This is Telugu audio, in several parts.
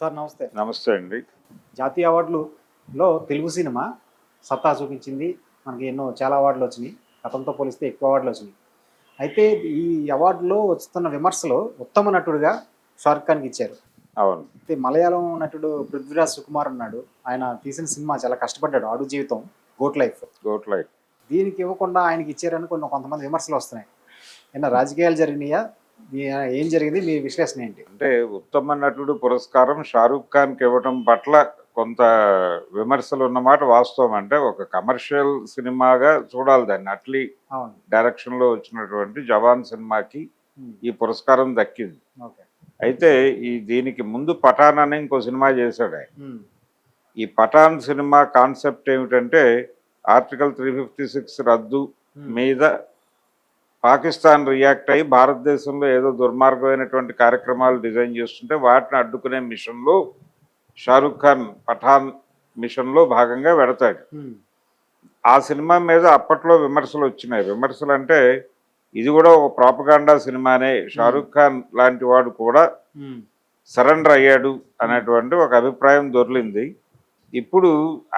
సార్ నమస్తే. నమస్తే అండి. జాతీయ అవార్డులలో తెలుగు సినిమా సత్తా చూపించింది. మనకి ఎన్నో చాలా అవార్డులు వచ్చినాయి. గతంతో పోలిస్తే ఎక్కువ అవార్డులు వచ్చినాయి. అయితే ఈ అవార్డులో వస్తున్న విమర్శలు ఉత్తమ నటుడిగా షారుఖ్ ఖాన్కి ఇచ్చారు. అవును. అయితే మలయాళం నటుడు పృథ్వీరాజ్ సుకుమార్ ఉన్నాడు ఆయన తీసిన సినిమా చాలా కష్టపడ్డాడు. ఆడు జీవితం గోట్ లైఫ్. గోట్ లైట్ దీనికి ఇవ్వకుండా ఆయనకి ఇచ్చారని కొన్ని కొంతమంది విమర్శలు వస్తున్నాయి. ఏమన్నా రాజకీయాలు జరిగినాయా? మీ- ఏం జరిగింది? మీ విశ్లేషణ ఏంటి? అంటే ఉత్తమ నటుడు పురస్కారం షారూఖ్ ఖాన్కి ఇవ్వడం పట్ల కొంత విమర్శలు ఉన్నమాట వాస్తవం. అంటే ఒక కమర్షియల్ సినిమాగా చూడాలి దాన్ని. అట్లీ డైరెక్షన్లో వచ్చినటువంటి జవాన్ సినిమాకి ఈ పురస్కారం దక్కింది. అయితే ఈ దీనికి ముందు పఠాన్ అని ఇంకో సినిమా చేశాడు ఆయన. ఈ పఠాన్ సినిమా కాన్సెప్ట్ ఏమిటంటే ఆర్టికల్ త్రీ ఫిఫ్టీ సిక్స్ రద్దు మీద పాకిస్తాన్ రియాక్ట్ అయ్యి భారతదేశంలో ఏదో దుర్మార్గమైనటువంటి కార్యక్రమాలు డిజైన్ చేస్తుంటే వాటిని అడ్డుకునే మిషన్లో షారుఖ్ ఖాన్ పఠాన్ మిషన్లో భాగంగా పెడతాడు. ఉమ్, ఆ సినిమా మీద అప్పట్లో విమర్శలు వచ్చినాయి. విమర్శలు అంటే ఇది కూడా ఒక ప్రాపగాండా సినిమానే. షారుఖ్ ఖాన్ లాంటి వాడు కూడా సరెండర్ అయ్యాడు అనేటువంటి ఒక అభిప్రాయం దొర్లింది ఇప్పుడు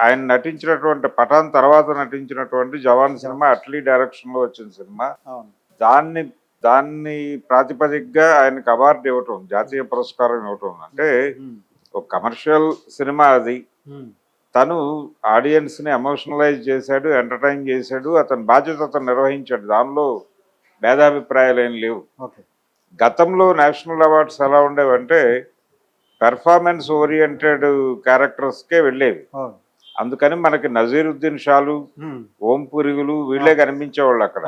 ఆయన నటించినటువంటి పఠాన్ తర్వాత నటించినటువంటి జవాన్ సినిమా అట్లీ డైరెక్షన్లో వచ్చిన సినిమా. దాన్ని దాన్ని ప్రాతిపదికగా ఆయనకు అవార్డు ఇవ్వటం జాతీయ పురస్కారం ఇవ్వటం అంటే ఒక కమర్షియల్ సినిమా అది. తను ఆడియన్స్ని ఎమోషనలైజ్ చేశాడు ఎంటర్టైన్ చేశాడు అతని బాధ్యత అతను నిర్వహించాడు. దానిలో భేదాభిప్రాయాలు ఏం లేవు గతంలో నేషనల్ అవార్డ్స్ ఎలా ఉండేవంటే పెర్ఫార్మెన్స్ ఓరియంటెడ్ క్యారెక్టర్స్కే వెళ్ళేవి. అందుకని మనకి నజీరుద్దీన్ షాలు ఓం పురుగులు వీళ్ళే కనిపించేవాళ్ళు అక్కడ.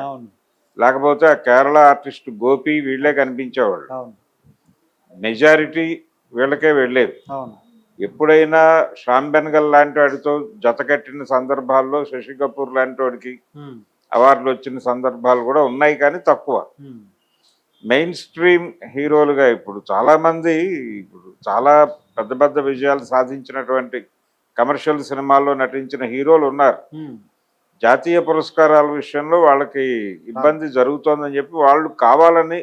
లేకపోతే ఆ కేరళ ఆర్టిస్ట్ గోపి వీళ్ళే కనిపించేవాళ్ళు. మెజారిటీ వీళ్ళకే వెళ్ళేది. అవును. ఎప్పుడైనా శ్యామ్ బెనగల్ లాంటి వాడితో జతకట్టిన సందర్భాల్లో శశి కపూర్ లాంటి వాడికి అవార్డులు వచ్చిన సందర్భాలు కూడా ఉన్నాయి కానీ తక్కువ. మెయిన్ స్ట్రీమ్ హీరోలుగా ఇప్పుడు చాలా మంది ఇప్పుడు చాలా పెద్ద పెద్ద విజయాలు సాధించినటువంటి కమర్షియల్ సినిమాల్లో నటించిన హీరోలు ఉన్నారు. జాతీయ పురస్కారాల విషయంలో వాళ్ళకి ఇబ్బంది జరుగుతోందని చెప్పి వాళ్ళు కావాలని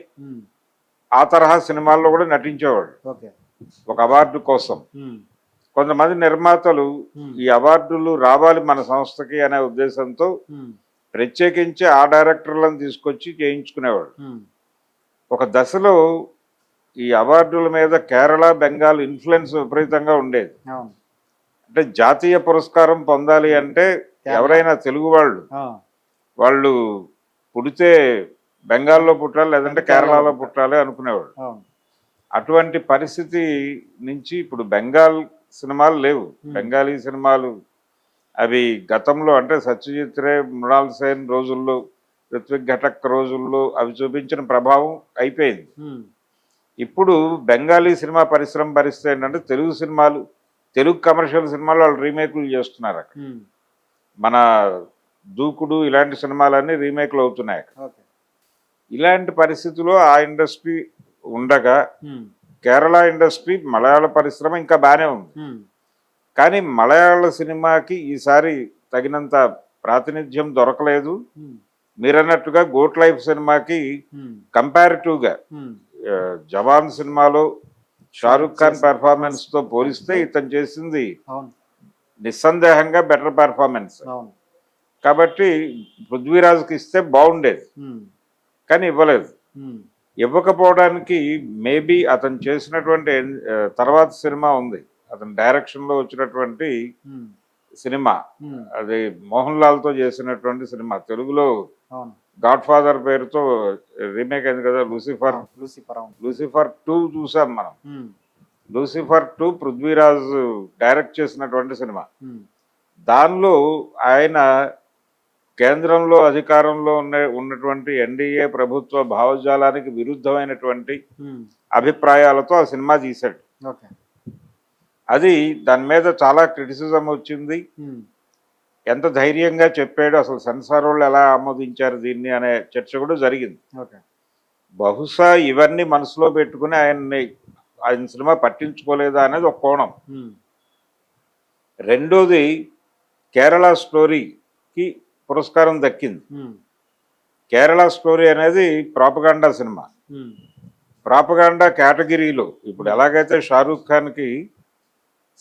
ఆ తరహా సినిమాల్లో కూడా నటించేవాళ్ళు. ఒక అవార్డు కోసం. కొంతమంది నిర్మాతలు ఈ అవార్డులు రావాలి మన సంస్థకి అనే ఉద్దేశంతో ప్రత్యేకించి ఆ డైరెక్టర్లను తీసుకొచ్చి చేయించుకునేవాళ్ళు. ఒక దశలో ఈ అవార్డుల మీద కేరళ బెంగాల్ ఇన్ఫ్లుయెన్స్ విపరీతంగా ఉండేది. అంటే జాతీయ పురస్కారం పొందాలి అంటే ఎవరైనా తెలుగు వాళ్ళు. వాళ్ళు పుడితే బెంగాల్లో పుట్టాలి లేదంటే కేరళలో పుట్టాలి. అనుకునేవాళ్ళు. అవును. అటువంటి పరిస్థితి నుంచి ఇప్పుడు బెంగాల్ సినిమాలు లేవు. బెంగాలీ సినిమాలు అవి గతంలో అంటే సత్యజిత్ రే మృణాల్ సేన్ రోజుల్లో ఋత్విక్ ఘటక్ రోజుల్లో అవి చూపించిన ప్రభావం అయిపోయింది. ఇప్పుడు బెంగాలీ సినిమా పరిశ్రమ పరిస్థితి ఏంటంటే తెలుగు సినిమాలు తెలుగు కమర్షియల్ సినిమాలు వాళ్ళు రీమేక్లు చేస్తున్నారు అక్కడ. మన దూకుడు ఇలాంటి సినిమాలన్నీ రీమేక్లు అవుతున్నాయి ఇలాంటి పరిస్థితిలో ఆ ఇండస్ట్రీ ఉండగా కేరళ ఇండస్ట్రీ మలయాళ పరిశ్రమ ఇంకా బాగానే ఉంది. కానీ మలయాళ సినిమాకి ఈసారి తగినంత ప్రాతినిధ్యం దొరకలేదు. మీరన్నట్టుగా గోట్ లైఫ్ సినిమాకి కంపారిటివ్గా జవాన్ సినిమాలో షారుఖ్ ఖాన్ పెర్ఫార్మెన్స్తో పోలిస్తే ఇతను చేసింది నిస్సందేహంగా బెటర్ పెర్ఫార్మెన్స్ అవును. కాబట్టి పృథ్వీరాజ్కి ఇస్తే బాగుండేది. కానీ ఇవ్వలేదు. ఇవ్వకపోవడానికి మేబీ అతను చేసినటువంటి తర్వాత సినిమా ఉంది. అతని డైరెక్షన్లో వచ్చినటువంటి సినిమా. అది మోహన్ లాల్తో చేసినటువంటి సినిమా. తెలుగులో గాడ్ ఫాదర్ పేరుతో రీమేక్ అయింది కదా లూసిఫర్. లూసిఫర్ లూసిఫర్ టూ చూసాం మనం. లూసిఫర్ టూ పృథ్వీరాజ్ డైరెక్ట్ చేసినటువంటి సినిమా. దానిలో ఆయన కేంద్రంలో అధికారంలో ఉన్న ఉన్నటువంటి ఎన్డీఏ ప్రభుత్వ భావజాలానికి విరుద్ధమైనటువంటి అభిప్రాయాలతో ఆ సినిమా తీశాడు. ఓకే. అది దాని మీద చాలా క్రిటిసిజం వచ్చింది. ఎంత ధైర్యంగా చెప్పాడు అసలు సెన్సార్ వాళ్ళు ఎలా ఆమోదించారు దీన్ని అనే చర్చ కూడా జరిగింది. బహుశా ఇవన్నీ మనసులో పెట్టుకుని ఆయన్ని ఆయన సినిమా పట్టించుకోలేదా అనేది ఒక కోణం. రెండోది కేరళ స్టోరీకి పురస్కారం దక్కింది. కేరళ స్టోరీ అనేది ప్రాపగాండా సినిమా. ప్రాపగాండా కేటగిరీలో. ఇప్పుడు ఎలాగైతే షారూఖ్ ఖాన్కి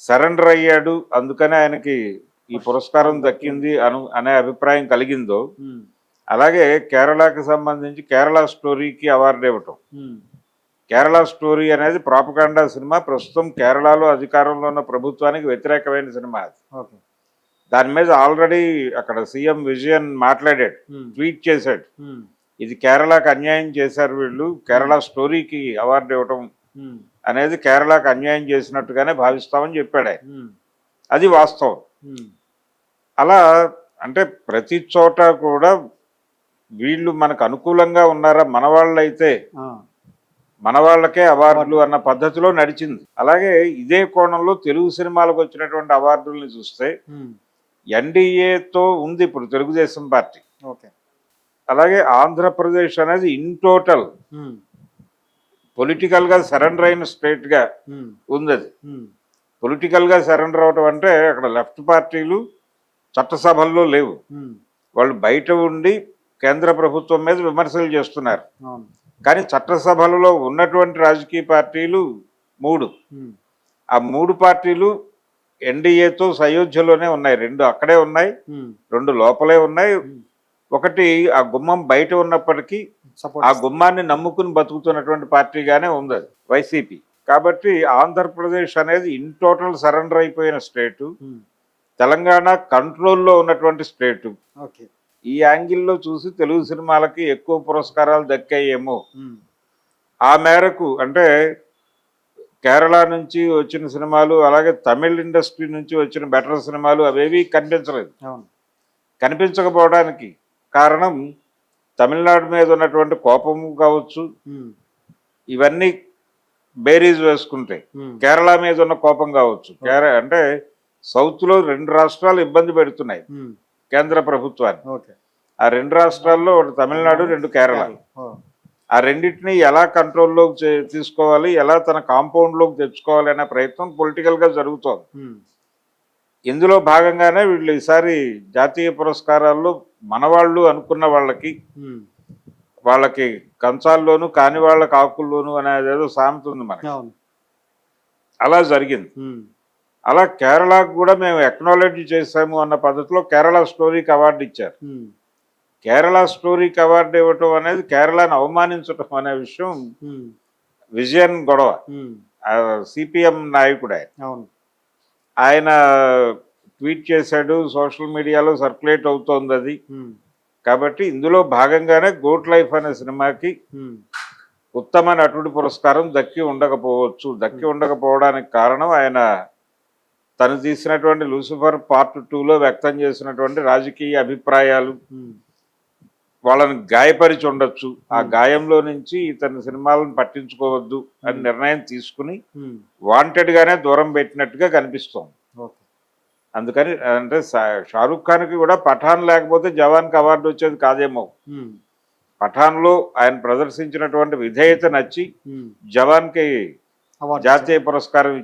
సరెండర్ అయ్యాడు అందుకనే ఆయనకి ఈ పురస్కారం దక్కింది అను అనే అభిప్రాయం కలిగిందో అలాగే కేరళకి సంబంధించి కేరళ స్టోరీకి అవార్డు ఇవ్వటం. కేరళ స్టోరీ అనేది ప్రాపకాండా సినిమా ప్రస్తుతం కేరళలో అధికారంలో ఉన్న ప్రభుత్వానికి వ్యతిరేకమైన సినిమా అది. దాని మీద ఆల్రెడీ అక్కడ సీఎం విజయన్ మాట్లాడాడు ట్వీట్ చేశాడు. ఇది కేరళకు అన్యాయం చేశారు వీళ్ళు కేరళ స్టోరీకి అవార్డు ఇవ్వటం అనేది కేరళకు అన్యాయం చేసినట్టుగానే భావిస్తామని చెప్పాడు అది వాస్తవం. అలా అంటే ప్రతి చోట కూడా వీళ్ళు మనకు అనుకూలంగా ఉన్నారా? మన వాళ్ళైతే మన వాళ్ళకే అవార్డులు అన్న పద్ధతిలో నడిచింది. అలాగే ఇదే కోణంలో తెలుగు సినిమాలకు వచ్చినటువంటి అవార్డుల్ని చూస్తే ఎన్డీఏతో ఉంది ఇప్పుడు తెలుగుదేశం పార్టీ. ఓకే. అలాగే ఆంధ్రప్రదేశ్ అనేది ఇన్ టోటల్ ఉమ్, పొలిటికల్గా సరెండర్ అయిన స్టేట్గా ఉమ్, ఉంది అది. ఉమ్, పొలిటికల్గా సరెండర్ అవటం అంటే అక్కడ లెఫ్ట్ పార్టీలు చట్టసభల్లో లేవు. వాళ్ళు బయట ఉండి కేంద్ర ప్రభుత్వం మీద విమర్శలు చేస్తున్నారు. కానీ చట్టసభలలో ఉన్నటువంటి రాజకీయ పార్టీలు మూడు. ఆ మూడు పార్టీలు ఎన్డీఏతో సయోధ్యలోనే ఉన్నాయి. రెండు అక్కడే ఉన్నాయి. రెండు లోపలే ఉన్నాయి. ఒకటి ఆ గుమ్మం బయట ఉన్నప్పటికీ ఆ గుమ్మాన్ని నమ్ముకుని బతుకుతున్నటువంటి పార్టీగానే ఉంది వైసీపీ. కాబట్టి ఆంధ్రప్రదేశ్ అనేది ఇన్ టోటల్ సరెండర్ అయిపోయిన స్టేటు. తెలంగాణ కంట్రోల్లో ఉన్నటువంటి స్టేటు. ఓకే. ఈ యాంగిల్లో చూసి తెలుగు సినిమాలకి ఎక్కువ పురస్కారాలు దక్కాయేమో. ఆ మేరకు అంటే కేరళ నుంచి వచ్చిన సినిమాలు అలాగే తమిళ్ ఇండస్ట్రీ నుంచి వచ్చిన బెటర్ సినిమాలు అవేవి కనిపించలేదు. కనిపించకపోవడానికి కారణం తమిళనాడు మీద ఉన్నటువంటి కోపము కావచ్చు. ఇవన్నీ బేరీజ్ వేసుకుంటే కేరళ మీద ఉన్న కోపం కావచ్చు. కేర అంటే సౌత్లో రెండు రాష్ట్రాలు ఇబ్బంది పెడుతున్నాయి. కేంద్ర ప్రభుత్వాన్ని. ఆ రెండు రాష్ట్రాల్లో ఒకటి తమిళనాడు రెండు కేరళ. ఆ రెండింటిని ఎలా కంట్రోల్లోకి తీసుకోవాలి ఎలా తన కాంపౌండ్లోకి తెచ్చుకోవాలి అనే ప్రయత్నం పొలిటికల్గా జరుగుతోంది. ఇందులో భాగంగానే వీళ్ళు ఈసారి జాతీయ పురస్కారాల్లో మనవాళ్ళు అనుకున్న వాళ్ళకి వాళ్ళకి కంచాల్లోను కాని వాళ్ళకి ఆకుల్లోను అనేది ఏదో సామెత ఉంది మనకి. అలా జరిగింది. అలా కేరళకు కూడా మేము ఎక్నాలెడ్జ్ చేశాము అన్న పద్ధతిలో కేరళ స్టోరీకి అవార్డు ఇచ్చారు. కేరళ స్టోరీకి అవార్డు ఇవ్వటం అనేది కేరళను అవమానించటం అనే విషయం విజయన్ గొడవ. సిపిఎం నాయకుడు ఆయన. ట్వీట్ చేశాడు సోషల్ మీడియాలో సర్క్యులేట్ అవుతోంది అది. కాబట్టి ఇందులో భాగంగానే గోట్ లైఫ్ అనే సినిమాకి ఉత్తమ నటుడి పురస్కారం దక్కి ఉండకపోవచ్చు. దక్కి ఉండకపోవడానికి కారణం ఆయన తను తీసినటువంటి లూసిఫర్ పార్ట్ టూలో వ్యక్తం చేసినటువంటి రాజకీయ అభిప్రాయాలు ఉమ్, వాళ్ళని గాయపరిచి ఉండొచ్చు. ఆ గాయంలో నుంచి ఇతని సినిమాలను పట్టించుకోవద్దు అని నిర్ణయం తీసుకుని ఉమ్, వాంటెడ్ గానే దూరం పెట్టినట్టుగా కనిపిస్తోంది. అందుకని అంటే షారూఖ్ ఖాన్కి కూడా పఠాన్ లేకపోతే జవాన్కి అవార్డు వచ్చేది కాదేమో. పఠాన్లో ఆయన ప్రదర్శించినటువంటి విధేయత నచ్చి జవాన్కి జాతీయ పురస్కారం